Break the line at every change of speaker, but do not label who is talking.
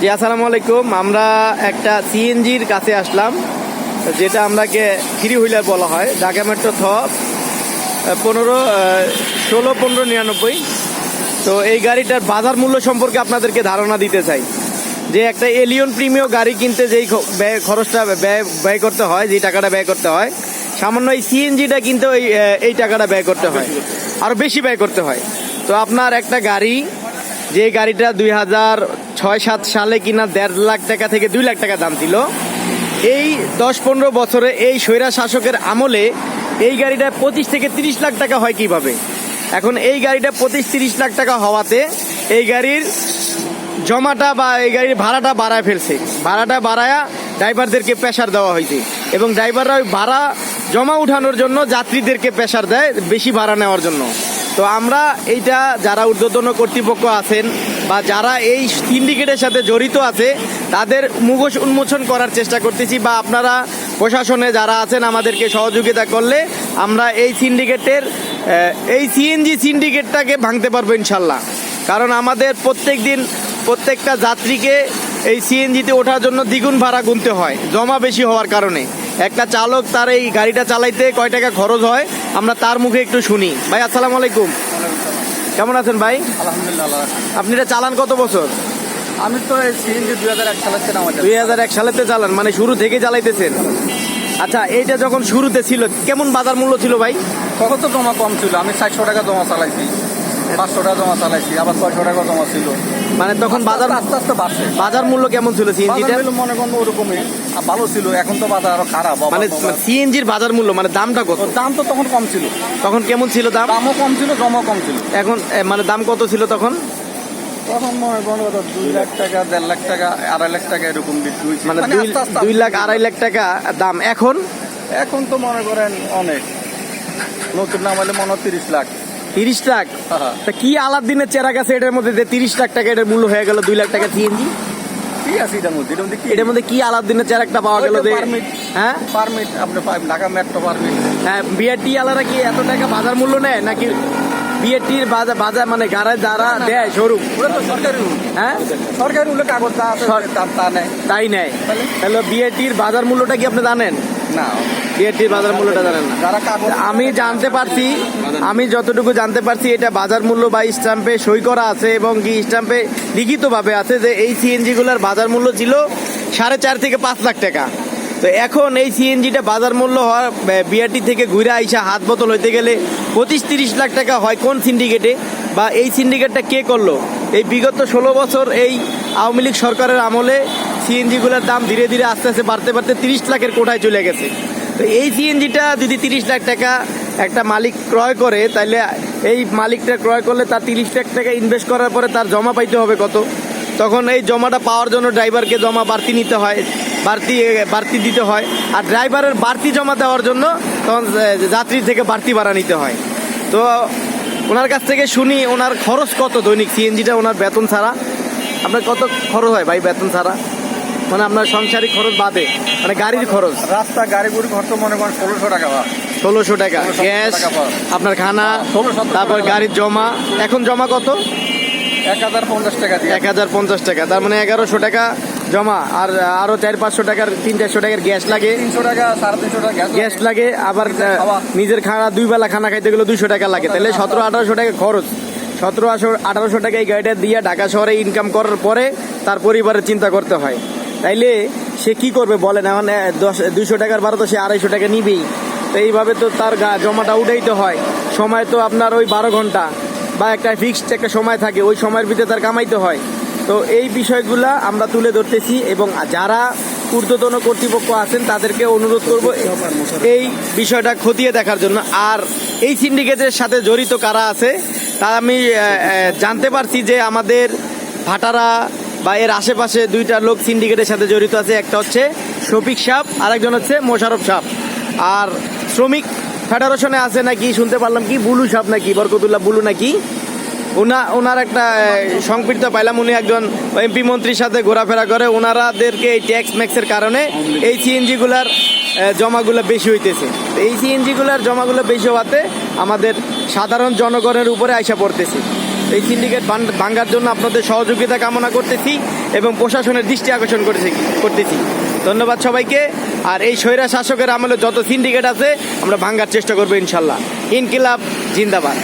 জি, আসসালামু আলাইকুম। আমরা একটা সিএনজির কাছে আসলাম, যেটা আমরাকে থ্রি হুইলার বলা হয়। ঢাকা মেট্রো থ পনেরো ষোলো, পনেরো, নিরানব্বই। তো এই গাড়িটার বাজার মূল্য সম্পর্কে আপনাদেরকে ধারণা দিতে চাই। যে একটা এলিয়ন প্রিমিয় গাড়ি কিনতে যেই ব্যয়, খরচটা ব্যয় ব্যয় করতে হয়, যেই টাকাটা ব্যয় করতে হয়, সামান্য এই সিএনজিটা কিনতে ওই এই টাকাটা ব্যয় করতে হয়। আরও বেশি ব্যয় করতে হয়। তো আপনার একটা গাড়ি যে গাড়িটা দুই হাজার ছয় সাত সালে কিনা দেড় লাখ টাকা থেকে দুই লাখ টাকা দাম ছিল এই দশ পনেরো বছরে এই স্বৈরা শাসকের আমলে এই গাড়িটা পঁচিশ থেকে তিরিশ লাখ টাকা হয় কীভাবে? এখন এই গাড়িটা পঁচিশ তিরিশ লাখ টাকা হওয়াতে এই গাড়ির জমাটা বা এই গাড়ির ভাড়াটা বাড়ায় ফেলছে। ভাড়াটা বাড়ায়া ড্রাইভারদেরকে প্রেশার দেওয়া হয়েছে এবং ড্রাইভাররা ওই ভাড়া জমা উঠানোর জন্য যাত্রীদেরকে প্রেশার দেয় বেশি ভাড়া নেওয়ার জন্য। তো আমরা এইটা যারা ঊর্ধ্বতন কর্তৃপক্ষ আছেন বা যারা এই সিন্ডিকেটের সাথে জড়িত আছে, তাদের মুখোশ উন্মোচন করার চেষ্টা করতেছি বা আপনারা প্রশাসনে যারা আছেন আমাদেরকে সহযোগিতা করলে আমরা এই সিন্ডিকেটের এই সিএনজি সিন্ডিকেটটাকে ভাঙতে পারব ইনশাল্লাহ। কারণ আমাদের প্রত্যেক দিন প্রত্যেকটা যাত্রীকে এই সিএনজিতে ওঠার জন্য দ্বিগুণ ভাড়া গুনতে হয়, জমা বেশি হওয়ার কারণে। একটা চালক তার এই গাড়িটা চালাইতে কয় টাকা খরচ হয় আমরা তার মুখে একটু শুনি। ভাই আসসালামু আলাইকুম। কেমন আছেন ভাই?
আলহামদুলিল্লাহ
আপনি এটা চালান কত বছর?
আমি তো সিএনজি দুই হাজার এক সালে আমাদের।
দুই হাজার এক সালেতে চালান মানে শুরু থেকে চালাইতেছেন? আচ্ছা এইটা যখন শুরুতে ছিল কেমন বাজার মূল্য ছিল ভাই?
তখন তো জমা কম ছিল আমি ষাটশো টাকা জমা চালাইছি। পাঁচশো টাকা জমা চালাইছি আবার ছয়শো টাকা জমা ছিল।
মানে তখন বাজার
আস্তে আস্তে বাড়ছে।
বাজার মূল্য কেমন ছিল? সিএনজিটা
মনে করেন ওরকমই। ভালো ছিল এখন তো বাজার আরও খারাপ
মানে সিএনজির বাজার মূল্য মানে দামটা কত?
দাম তো তখন কম ছিল।
তখন কেমন ছিল দাম?
দামও কম ছিল জমাও কম ছিল।
এখন মানে দাম কত ছিল তখন?
তখন মনে কত দুই লাখ টাকা দেড় লাখ টাকা আড়াই লাখ টাকা এরকম
মানে
মানে
দুই লাখ আড়াই লাখ টাকা দাম। এখন?
এখন তো মনে করেন অনেক। নতুন নাম হলে মনে হয় তিরিশ লাখ।
তিরিশ লাখ। তা কি আলাদিনের চেরা গেছে এটার মধ্যে যে তিরিশ লাখ টাকা এটার মূল্য হয়ে গেল দুই লাখ টাকা সিএনজি
কি আছে এটার মধ্যে? এটার মধ্যে কি?
এটার মধ্যে কি আলাদিনের চেরাকটা পাওয়া গেল যে
পারমিট
হ্যাঁ?
পারমিট ঢাকা মেট্রো পারমিট
হ্যাঁ বিআরটি আলাদা কি এত টাকা বাজার মূল্য নেয়? নাকি বাজার বাজার মানে গাড়ি যারা দেয় শোরুম হ্যাঁ?
সরকারি কাগজ
তাই নেয়। তাহলে? বিআরটির বাজার মূল্যটা কি আপনি জানেন?
না।
বিআরটির বাজার মূল্যটা জানেন না। আমি জানতে পারছি আমি যতটুকু জানতে পারছি এটা বাজার মূল্য বা স্ট্যাম্পে সই করা আছে এবং কি স্ট্যাম্পে লিখিতভাবে আছে যে এই সিএনজি গুলার বাজার মূল্য ছিল সাড়ে চার থেকে পাঁচ লাখ টাকা। তো এখন এই সিএনজিটা বাজার মূল্য হওয়ার বিআরটি থেকে ঘুরে আইসা হাত বোতল হইতে গেলে পঁচিশ তিরিশ লাখ টাকা হয় কোন সিন্ডিকেটে বা এই সিন্ডিকেটটা কে করল? এই বিগত ষোলো বছর এই আওয়ামী লীগ সরকারের আমলে সিএনজিগুলোর দাম ধীরে ধীরে আস্তে আস্তে বাড়তে বাড়তে তিরিশ লাখের কোঠায় চলে গেছে। তো এই সিএনজিটা যদি তিরিশ লাখ টাকা একটা মালিক ক্রয় করে তাহলে এই মালিকটা ক্রয় করলে তার তিরিশ লাখ টাকা ইনভেস্ট করার পরে তার জমা পাইতে হবে কত? তখন এই জমাটা পাওয়ার জন্য ড্রাইভারকে জমা বাড়তি নিতে হয়, বাড়তি বাড়তি দিতে হয়। আর ড্রাইভারের বাড়তি জমা দেওয়ার জন্য তখন যাত্রীর থেকে বাড়তি ভাড়া নিতে হয়। তো ওনার কাছ থেকে শুনি ওনার খরচ কত দৈনিক সিএনজিটা, ওনার বেতন ছাড়া? আপনার কত খরচ হয় ভাই বেতন ছাড়া? মানে আপনার সংসারিক খরচ বাদে মানে গাড়ির খরচ।
রাস্তা গাড়ি গুড়ি খরচ মনে করেন ষোলোশো টাকা
ষোলোশো টাকা গ্যাস আপনার খানা তারপর গাড়ির জমা এখন জমা কত?
এক হাজার পঞ্চাশ টাকা
এক হাজার পঞ্চাশ টাকা তার মানে এগারোশো টাকা জমা আর আরও চার পাঁচশো টাকার তিন চারশো টাকার গ্যাস লাগে।
তিনশো টাকা সাড়ে তিনশো টাকা গ্যাস
গ্যাস লাগে। আবার নিজের খানা দুই বেলা খানা খাইতে গেলে দুইশো টাকা লাগে। তাহলে সতেরো আঠারোশো টাকা খরচ। সতেরো আঠারোশো টাকা এই গাড়িটা দিয়ে ঢাকা শহরে ইনকাম করার পরে তার পরিবারের চিন্তা করতে হয়। তাইলে সে কি করবে বলেন, এখন দশ, দুইশো টাকার বারো তো সে আড়াইশো টাকা নিবেই। তো এইভাবে তো তার গা, জমাটা উঠাইতে হয়। সময় তো আপনার ওই বারো ঘণ্টা বা একটা ফিক্সড একটা সময় থাকে, ওই সময়ের ভিতরে তার কামাইতে হয়। তো এই বিষয়গুলা আমরা তুলে ধরতেছি এবং যারা ঊর্ধ্বতন কর্তৃপক্ষ আছেন, তাদেরকে অনুরোধ করব এই বিষয়টা খতিয়ে দেখার জন্য। আর এই সিন্ডিকেটের সাথে জড়িত কারা আছে, তা আমি জানতে পারছি যে আমাদের ভাটারা বা এর আশেপাশে দুইটা লোক সিন্ডিকেটের সাথে জড়িত আছে। একটা হচ্ছে শফিক সাপ আর একজন হচ্ছে মোশারফ সাপ। আর শ্রমিক ফেডারেশনে আছে নাকি শুনতে পারলাম কি বুলু সাপ নাকি বরকতুল্লাহ বুলু নাকি? ওনা ওনার একটা সংপৃক্ত পাইলাম উনি একজন এমপি মন্ত্রীর সাথে ঘোরাফেরা করে। ওনারাদেরকে এই ট্যাক্স ম্যাক্সের কারণে এই সিএনজি গুলার আহ, জমাগুলো বেশি হইতেছে। এই সিএনজি গুলার জমাগুলো বেশি হওয়াতে আমাদের সাধারণ জনগণের উপরে আইসা পড়তেছে। এই সিন্ডিকেট ভাঙ্গার জন্য আপনাদের সহযোগিতা কামনা করতেছি এবং প্রশাসনের দৃষ্টি আকর্ষণ করেছি করতেছি। ধন্যবাদ সবাইকে। আর এই স্বৈরা শাসকের আমলে যত সিন্ডিকেট আছে, আমরা ভাঙ্গার চেষ্টা করব ইনশাল্লাহ। ইনকিলাব জিন্দাবাদ।